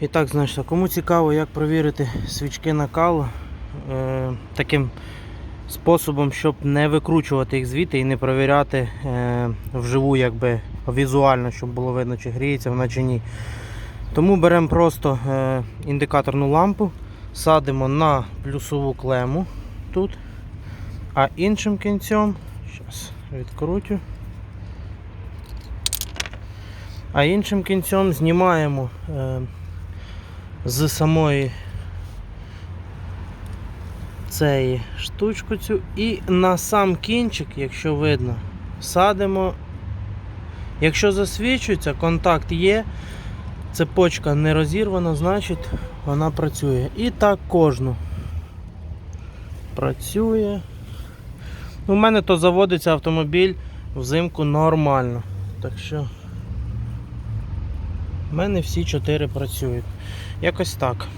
І так, значить, кому цікаво, як провірити свічки накалу е, таким способом, щоб не викручувати їх звідти і не провіряти е, вживу, якби візуально, щоб було видно, чи гріється вона чи ні. Тому беремо просто е, індикаторну лампу, садимо на плюсову клему тут, а іншим кінцем, зараз відкрутю. А іншим кінцем знімаємо е, з самої цієї штучку цю і на сам кінчик, якщо видно, садимо. Якщо засвічується, контакт є, цепочка не розірвана, значить вона працює. І так кожну. Працює. У мене то заводиться автомобіль взимку нормально. Так що в мене всі чотири працюють. Якось так.